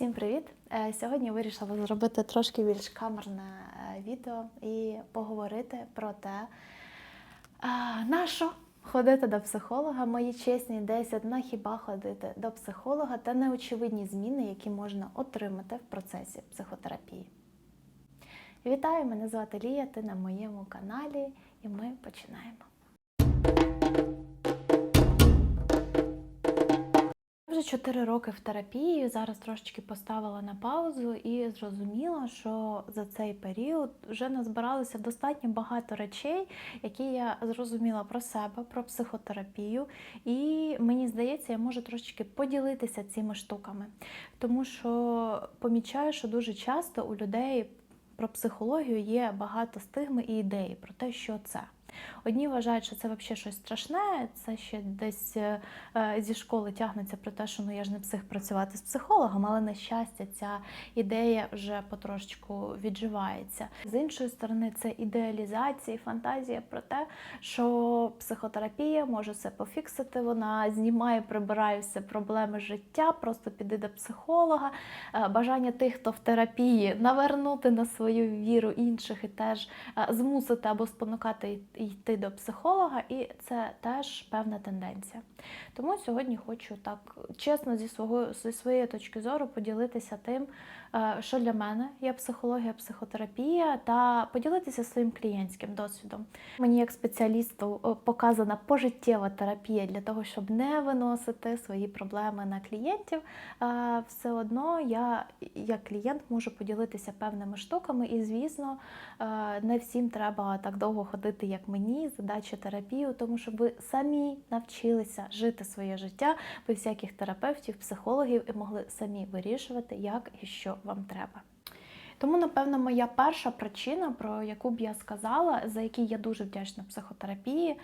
Всім привіт! Е, Сьогодні вирішила зробити трошки більш камерне е, відео і поговорити про те, на що ходити до психолога, мої чесні 10 на хіба ходити до психолога та неочевидні зміни, які можна отримати в процесі психотерапії. Вітаю, мене звати Лія, ти на моєму каналі, і ми починаємо. Вже 4 роки в терапії, зараз трошечки поставила на паузу і зрозуміла, що за цей період вже назбиралося достатньо багато речей, які я зрозуміла про себе, про психотерапію. І мені здається, я можу трошечки поділитися цими штуками, тому що помічаю, що дуже часто у людей про психологію є багато стигми і ідеї про те, що це. Одні вважають, що це взагалі щось страшне, це ще десь е, зі школи тягнеться про те, що ну я ж не псих працювати з психологом, але на щастя, ця ідея вже потрошечку відживається. З іншої сторони, це ідеалізація, фантазія про те, що психотерапія може все пофіксити. Вона знімає, прибирає все проблеми життя, просто піди до психолога. Е, Бажання тих, хто в терапії, навернути на свою віру інших і теж е, змусити або спонукати йти до психолога, і це теж певна тенденція. Тому сьогодні хочу так чесно зі свого зі своєї точки зору поділитися тим, що для мене є психологія, психотерапія, та поділитися своїм клієнтським досвідом. Мені як спеціалісту е, показана пожиттєва терапія для того, щоб не виносити свої проблеми на клієнтів. Е, Все одно я як клієнт можу поділитися певними штуками, і звісно, не всім треба так довго ходити, як мені, задача терапію, тому щоб ви самі навчилися жити своє життя без всяких терапевтів, психологів і могли самі вирішувати, як і що вам треба. Тому, напевно, моя перша причина, про яку б я сказала, за який я дуже вдячна психотерапії,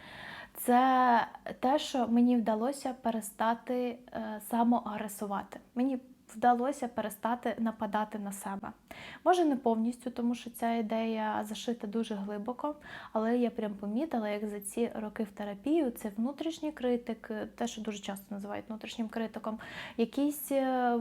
це те, що мені вдалося перестати е, самоагресувати. Мені вдалося перестати нападати на себе. Може, не повністю, тому що ця ідея зашита дуже глибоко, але я прям помітила, як за ці роки в терапію це внутрішній критик, те, що дуже часто називають внутрішнім критиком, якісь е,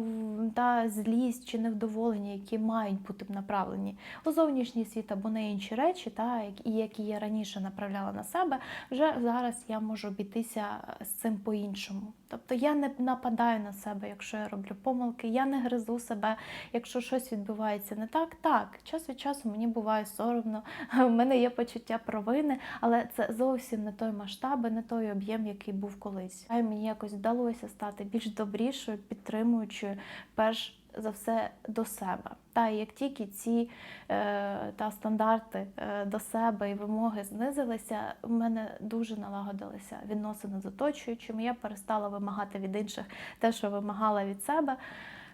та злість чи невдоволення, які мають бути направлені у зовнішній світ або на інші речі, та які я раніше направляла на себе, вже зараз я можу обійтися з цим по-іншому. Тобто я не нападаю на себе, якщо я роблю помилки, я не гризу себе, якщо щось відбувається не так. Так, час від часу мені буває соромно, в мене є почуття провини, але це зовсім не той масштаб, не той об'єм, який був колись. А мені якось вдалося стати більш добрішою, підтримуючою, перш за все до себе. Та як тільки ці е, та стандарти е, до себе і вимоги знизилися, в мене дуже налагодилися відносини з оточуючими. Я перестала вимагати від інших те, що вимагала від себе.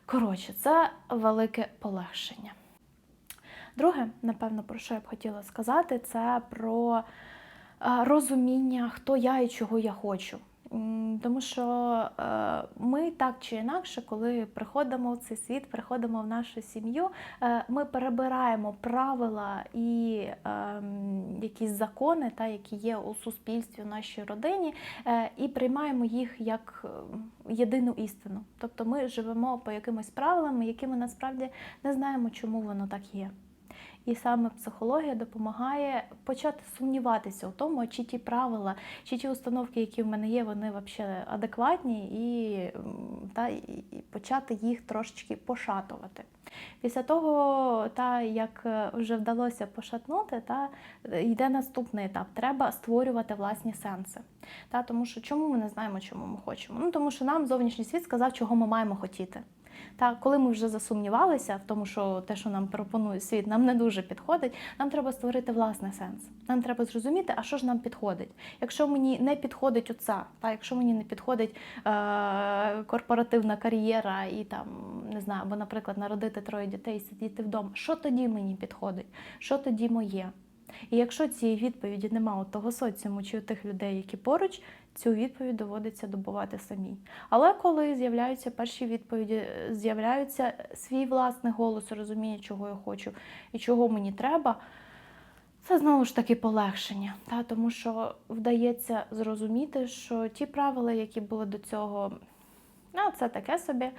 Коротше, це велике полегшення. Друге, напевно, про що я б хотіла сказати, це про е, розуміння, хто я і чого я хочу. Тому що е, ми так чи інакше, коли приходимо в цей світ, приходимо в нашу сім'ю, е, ми перебираємо правила і ем, якісь закони, та, які є у суспільстві, в нашій родині, е, і приймаємо їх як єдину істину. Тобто ми живемо по якимось правилам, які ми насправді не знаємо, чому воно так є. І саме психологія допомагає почати сумніватися у тому, чи ті правила, чи ті установки, які в мене є, вони взагалі адекватні, і, та, і почати їх трошечки пошатувати. Після того, та, як вже вдалося пошатнути, та, йде наступний етап. Треба створювати власні сенси. Та, Тому що чому ми не знаємо, чому ми хочемо? Ну, Тому що нам зовнішній світ сказав, чого ми маємо хотіти. Та коли ми вже засумнівалися в тому, що те, що нам пропонує світ, нам не дуже підходить, нам треба створити власний сенс. Нам треба зрозуміти, а що ж нам підходить. Якщо мені не підходить оця, та якщо мені не підходить е- корпоративна кар'єра і там не знаю, або, наприклад, народити троє дітей і сидіти вдома, що тоді мені підходить? Що тоді моє? І якщо цієї відповіді немає у того соціуму чи у тих людей, які поруч, цю відповідь доводиться добувати самій. Але коли з'являються перші відповіді, з'являється свій власний голос, розуміння, чого я хочу і чого мені треба. Це знову ж таки полегшення, та, тому що вдається зрозуміти, що ті правила, які були до цього Ну, це таке собі. Е,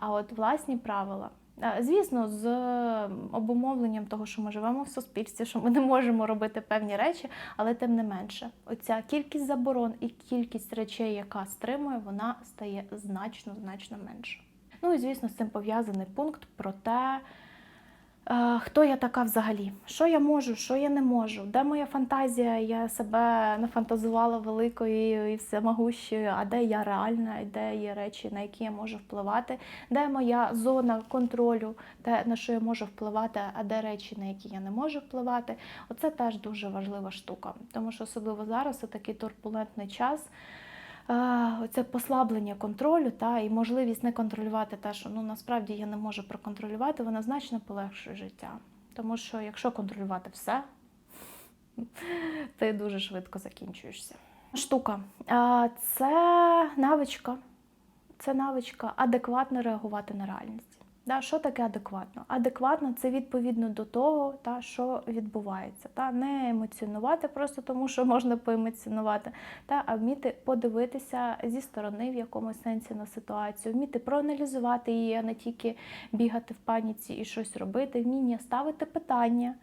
А от власні правила. Е, Звісно, з обумовленням того, що ми живемо в суспільстві, що ми не можемо робити певні речі, але тим не менше, оця кількість заборон і кількість речей, яка стримує, вона стає значно значно менше. Ну і звісно, з цим пов'язаний пункт про те, е, хто я така взагалі, що я можу, що я не можу, де моя фантазія, я себе нафантазувала великою і всемогущою, а де я реальна, де є речі, на які я можу впливати, де моя зона контролю, те, на що я можу впливати, а де речі, на які я не можу впливати. Оце теж дуже важлива штука, тому що особливо зараз у такий турбулентний час. Оце послаблення контролю та і можливість не контролювати те, що ну насправді я не можу проконтролювати, вона значно полегшує життя. Тому що якщо контролювати все, ти дуже швидко закінчуєшся. Штука. Це навичка. Це навичка адекватно реагувати на реальність. Да, що таке адекватно? Адекватно це відповідно до того, та, що відбувається. Та, не емоціонувати просто тому, що можна поемоціонувати, та, а вміти подивитися зі сторони в якомусь сенсі на ситуацію, вміти проаналізувати її, а не тільки бігати в паніці і щось робити, вміння ставити питання.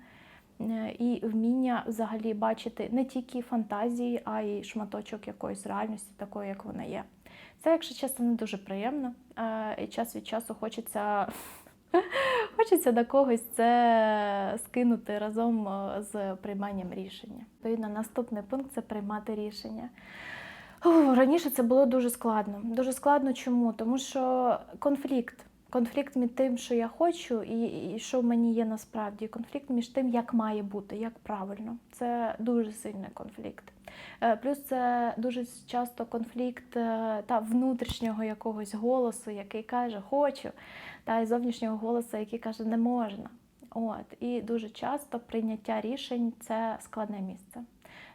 Е, І вміння взагалі бачити не тільки фантазії, а й шматочок якоїсь реальності, такої, як вона є. Це, якщо чесно, не дуже приємно. Е, І час від часу хочеться, хочеться на когось це скинути разом е, з прийманням рішення. Відповідно, наступний пункт це приймати рішення. Раніше це було дуже складно. Дуже складно чому? Тому що конфлікт. Конфлікт між тим, що я хочу, і, і що в мені є насправді. Конфлікт між тим, як має бути, як правильно. Це дуже сильний конфлікт. Е, Плюс це дуже часто конфлікт е, та внутрішнього якогось голосу, який каже хочу, та і зовнішнього голосу, який каже не можна. От і дуже часто прийняття рішень це складне місце.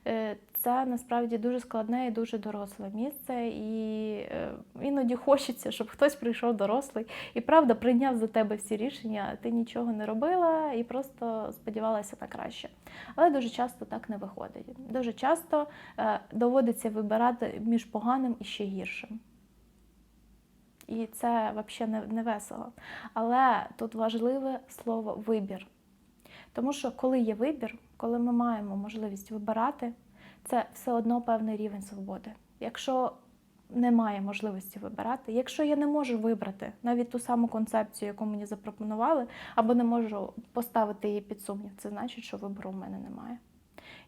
Е, Це насправді дуже складне і дуже доросле місце, і е, іноді хочеться, щоб хтось прийшов дорослий і правда прийняв за тебе всі рішення. Ти нічого не робила і просто сподівалася на краще. Але дуже часто так не виходить. Дуже часто е, доводиться вибирати між поганим і ще гіршим. І це взагалі не весело. Але тут важливе слово вибір. Тому що коли є вибір, коли ми маємо можливість вибирати, це все одно певний рівень свободи. Якщо немає можливості вибирати, якщо я не можу вибрати навіть ту саму концепцію, яку мені запропонували, або не можу поставити її під сумнів, це значить, що вибору в мене немає.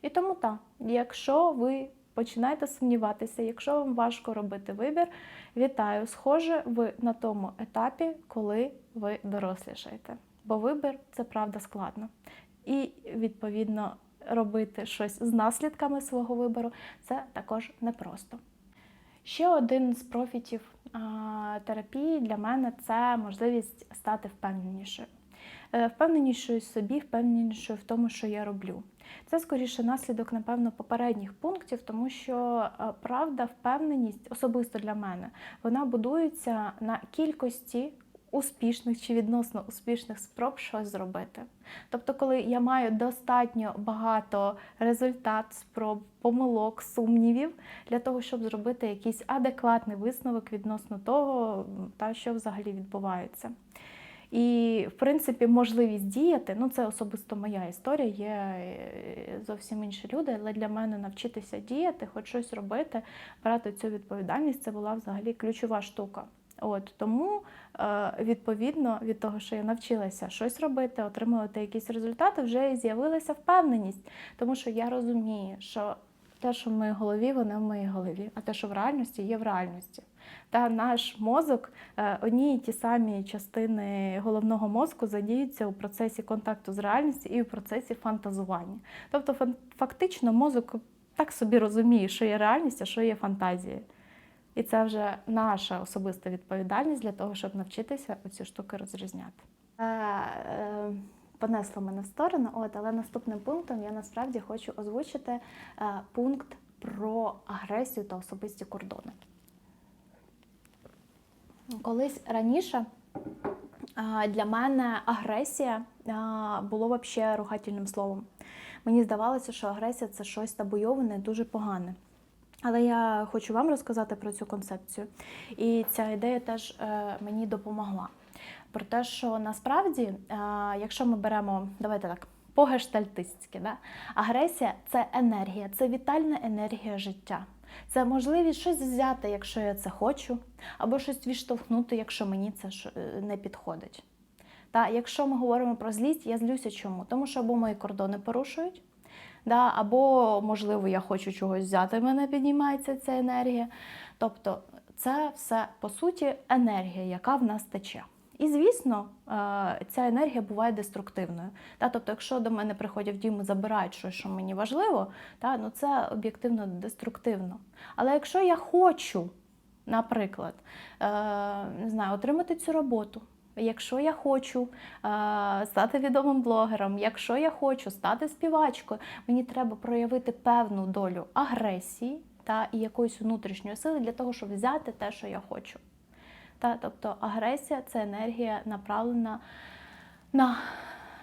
І тому так, якщо ви починаєте сумніватися, якщо вам важко робити вибір, вітаю, схоже, ви на тому етапі, коли ви дорослішаєте. Бо вибір це правда складно. І відповідно робити щось з наслідками свого вибору це також непросто. Ще один з профітів терапії для мене це можливість стати впевненішою. Е, Впевненішою собі, впевненішою в тому, що я роблю. Це скоріше наслідок, напевно, попередніх пунктів, тому що е, правда, впевненість, особисто для мене, вона будується на кількості успішних чи відносно успішних спроб щось зробити. Тобто, коли я маю достатньо багато результат, спроб, помилок, сумнівів для того, щоб зробити якийсь адекватний висновок відносно того, та що взагалі відбувається. І, в принципі, можливість діяти, ну це особисто моя історія, є е, зовсім інші люди, але для мене навчитися діяти, хоч щось робити, брати цю відповідальність, це була взагалі ключова штука. От тому, е, відповідно від того, що я навчилася щось робити, отримувати якісь результати, вже і з'явилася впевненість, тому що я розумію, що те, що в моїй голові, воно в моїй голові, а те, що в реальності, є в реальності. Та наш мозок, е, одні і ті самі частини головного мозку задіються у процесі контакту з реальністю і у процесі фантазування. Тобто, фактично, мозок так собі розуміє, що є реальність, а що є фантазія. І це вже наша особиста відповідальність для того, щоб навчитися оці штуки розрізняти. Е, е, понесло мене в сторону, от, але наступним пунктом я насправді хочу озвучити е, пункт про агресію та особисті кордони. Колись раніше для мене агресія було взагалі ругательним словом. Мені здавалося, що агресія це щось табуйоване, дуже погане. Але я хочу вам розказати про цю концепцію. І ця ідея теж е, мені допомогла. Про те, що насправді, е, якщо ми беремо, давайте так, по-гештальтистськи, да? агресія це енергія, це вітальна енергія життя. Це можливість щось взяти, якщо я це хочу, або щось відштовхнути, якщо мені це е, не підходить. Та якщо ми говоримо про злість, я злюся чому? Тому що або мої кордони порушують, да, або, можливо, я хочу чогось взяти, в мене піднімається ця енергія. Тобто, це все по суті енергія, яка в нас тече. І звісно, е, ця енергія буває деструктивною. Тобто, якщо до мене приходять дім і забирають щось, що мені важливо, ну це об'єктивно деструктивно. Але якщо я хочу, наприклад, е, не знаю, отримати цю роботу, Якщо я хочу е, стати відомим блогером, якщо я хочу стати співачкою, мені треба проявити певну долю агресії та і якоїсь внутрішньої сили для того, щоб взяти те, що я хочу. Та, тобто агресія це енергія направлена на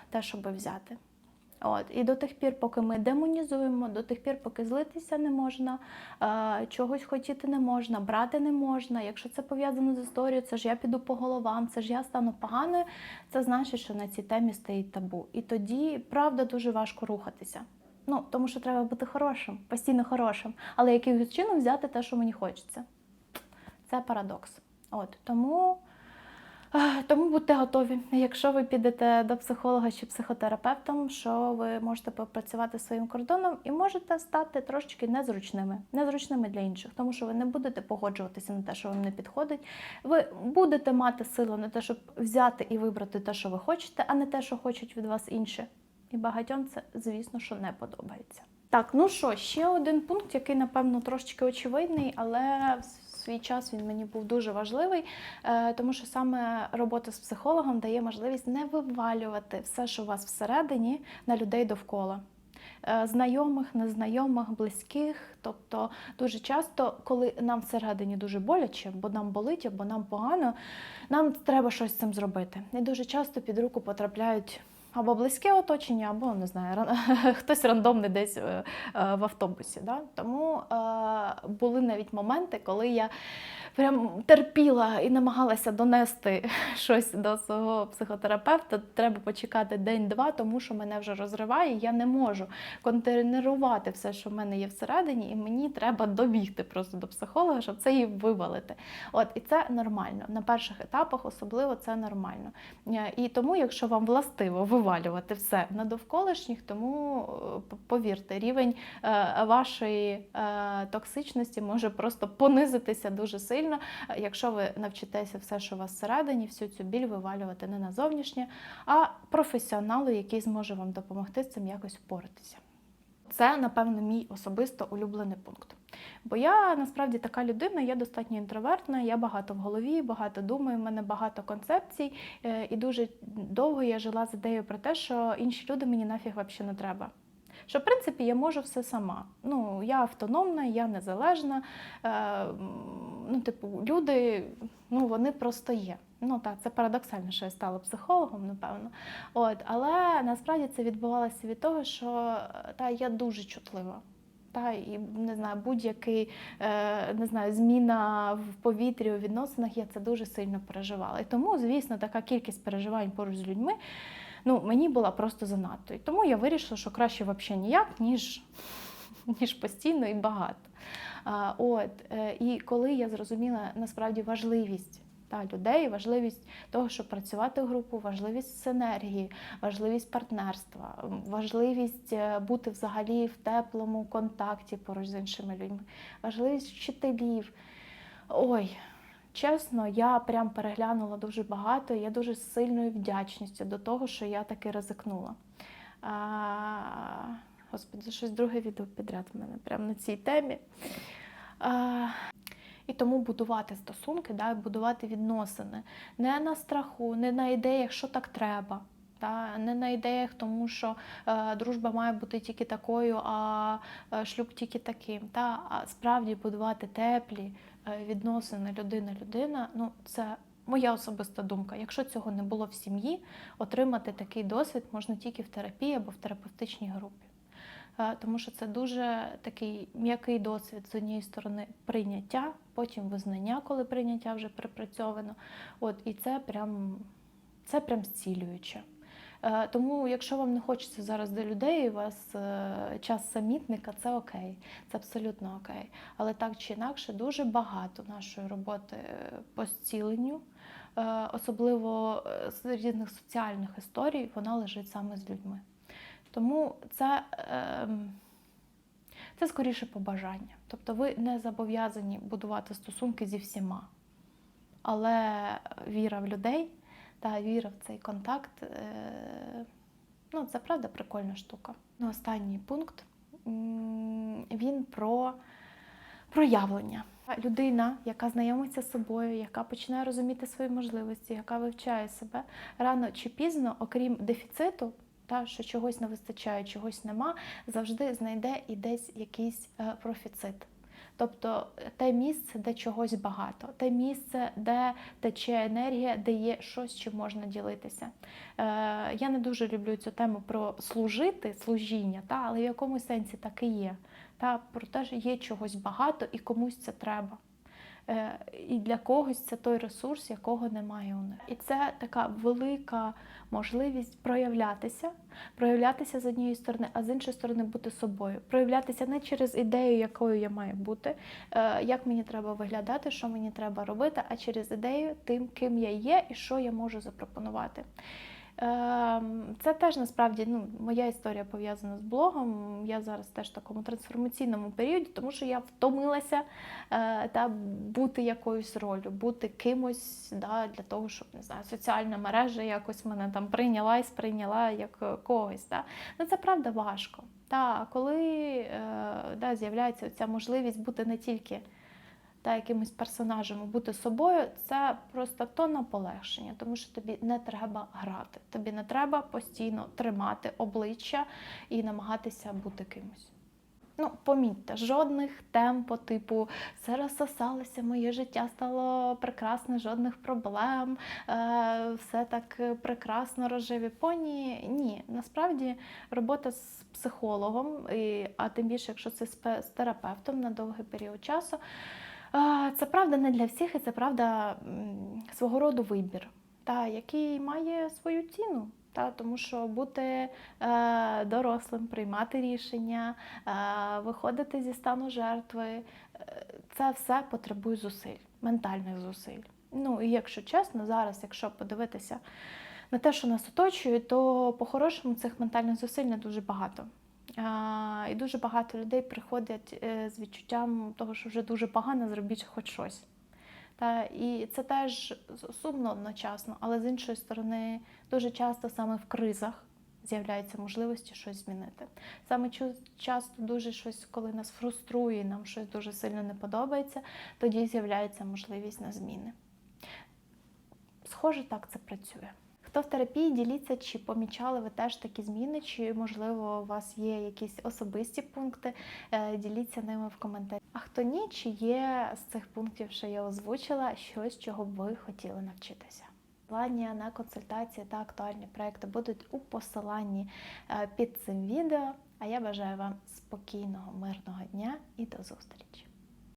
те, щоб взяти. От. І до тих пір, поки ми демонізуємо, до тих пір, поки злитися не можна, е, чогось хотіти не можна, брати не можна. Якщо це пов'язано з історією, це ж я піду по головам, це ж я стану поганою, це значить, що на цій темі стоїть табу. І тоді, правда, дуже важко рухатися. Ну, тому що треба бути хорошим, постійно хорошим, але якимось чином взяти те, що мені хочеться. Це парадокс. От тому. Тому будьте готові. Якщо ви підете до психолога чи психотерапевтом, що ви можете попрацювати своїм кордоном і можете стати трошечки незручними, незручними для інших, тому що ви не будете погоджуватися на те, що вам не підходить. Ви будете мати силу на те, щоб взяти і вибрати те, що ви хочете, а не те, що хочуть від вас інші. І багатьом це, звісно, що не подобається. Так, ну що, ще один пункт, який, напевно, трошечки очевидний, але свій час він мені був дуже важливий, е, тому що саме робота з психологом дає можливість не вивалювати все, що у вас всередині, на людей довкола. Е, Знайомих, незнайомих, близьких. Тобто дуже часто, коли нам всередині дуже боляче, бо нам болить, або нам погано, нам треба щось з цим зробити. І дуже часто під руку потрапляють або близьке оточення, або не знаю, ран- хтось рандомний десь е, е, в автобусі. Да? Тому е, були навіть моменти, коли я прям терпіла і намагалася донести щось до свого психотерапевта. Треба почекати день-два, тому що мене вже розриває. Я не можу контейнерувати все, що в мене є всередині, і мені треба добігти просто до психолога, щоб це її вивалити. От і це нормально. На перших етапах особливо це нормально. Е, І тому, якщо вам властиво вивалювати все на довколишніх, тому е, повірте, рівень е, вашої е, токсичності може просто понизитися дуже сильно, якщо ви навчитеся все, що у вас всередині, всю цю біль вивалювати не на зовнішнє, а професіоналу, який зможе вам допомогти з цим якось впоратися. Це, напевно, мій особисто улюблений пункт. Бо я насправді така людина, я достатньо інтровертна, я багато в голові, багато думаю, в мене багато концепцій, е, і дуже довго я жила з ідеєю про те, що інші люди мені нафіг взагалі не треба. Що, в принципі, я можу все сама. Ну, я автономна, я незалежна. Е, ну, типу, люди, ну, вони просто є. Ну так, це парадоксально, що я стала психологом, напевно. От, але насправді це відбувалося від того, що та я дуже чутлива. Та і не знаю, будь-який е, не знаю, зміна в повітрі у відносинах, я це дуже сильно переживала. І тому, звісно, така кількість переживань поруч з людьми ну, мені була просто занадто. І тому я вирішила, що краще взагалі ніяк, ніж, ніж постійно і багато. От, е, і коли я зрозуміла насправді важливість та, людей, важливість того, щоб працювати в групу, важливість синергії, важливість партнерства, важливість е, бути взагалі в теплому контакті поруч з іншими людьми, важливість вчителів. Ой, чесно, я прям переглянула дуже багато. Я дуже сильною вдячністю до того, що я таки ризикнула. А, господи, щось друге відео підряд в мене прямо на цій темі. І тому будувати стосунки, да, будувати відносини не на страху, не на ідеях, що так треба. Та не на ідеях, тому що е, дружба має бути тільки такою, а е, шлюб тільки таким. Та а справді будувати теплі е, відносини людина-людина. Ну це моя особиста думка. Якщо цього не було в сім'ї, отримати такий досвід можна тільки в терапії або в терапевтичній групі. Е, Тому що це дуже такий м'який досвід з однієї сторони прийняття, потім визнання, коли прийняття вже припрацьовано. От і це прям це прям зцілююче. Е, Тому, якщо вам не хочеться зараз до людей, у вас е, час самітника, це окей, це абсолютно окей. Але так чи інакше, дуже багато нашої роботи по зціленню, особливо з різних соціальних історій, вона лежить саме з людьми. Тому це, ем, це скоріше побажання. Тобто ви не зобов'язані будувати стосунки зі всіма. Але віра в людей та віра в цей контакт е, ну, це правда прикольна штука. Ну, останній пункт він про проявлення. Людина, яка знайомиться з собою, яка починає розуміти свої можливості, яка вивчає себе рано чи пізно, окрім дефіциту, та що чогось не вистачає, чогось нема, завжди знайде і десь якийсь е, профіцит. Тобто те місце, де чогось багато, те місце, де тече енергія, де є щось, чим можна ділитися. Е, я не дуже люблю цю тему про служити, служіння, та, але в якомусь сенсі так і є. Та, про те, що є чогось багато і комусь це треба. Е, і для когось це той ресурс, якого немає у них. І це така велика можливість проявлятися, проявлятися з однієї сторони, а з іншої сторони бути собою. Проявлятися не через ідею, якою я маю бути, е, як мені треба виглядати, що мені треба робити, а через ідею тим, ким я є і що я можу запропонувати. Ем, Це теж насправді ну, моя історія пов'язана з блогом. Я зараз теж в такому трансформаційному періоді, тому що я втомилася е, та бути якоюсь ролью, бути кимось да, для того, щоб не знаю, соціальна мережа якось мене там прийняла і сприйняла як когось. Да. Ну, це правда важко. Та коли е, да, з'являється ця можливість бути не тільки та якимось персонажем, бути собою, це просто то на полегшення, тому що тобі не треба грати, тобі не треба постійно тримати обличчя і намагатися бути кимось. Ну, помітьте, жодних тем по типу все розсосалося, моє життя стало прекрасне, жодних проблем, е, все так прекрасно, рожеві поні. Ні, насправді робота з психологом, і, а тим більше, якщо це з терапевтом на довгий період часу, це правда не для всіх, і це правда свого роду вибір, та, який має свою ціну. Та, тому що бути е, дорослим, приймати рішення, е, виходити зі стану жертви, е, це все потребує зусиль, ментальних зусиль. Ну і якщо чесно, зараз, якщо подивитися на те, що нас оточує, то по-хорошому цих ментальних зусиль не дуже багато. І дуже багато людей приходять е, з відчуттям того, що вже дуже погано, зробіть хоч щось. Та, і це теж сумно одночасно, але з іншої сторони, дуже часто саме в кризах з'являються можливості щось змінити. Саме часто дуже щось, коли нас фруструє, нам щось дуже сильно не подобається, тоді з'являється можливість на зміни. Схоже, так це працює. Хто в терапії, діліться, чи помічали ви теж такі зміни, чи можливо у вас є якісь особисті пункти. Е, Діліться ними в коментарі. А хто ні, чи є з цих пунктів, що я озвучила, щось, чого б ви хотіли навчитися? Посилання на консультації та актуальні проекти будуть у посиланні е, під цим відео. А я бажаю вам спокійного, мирного дня і до зустрічі!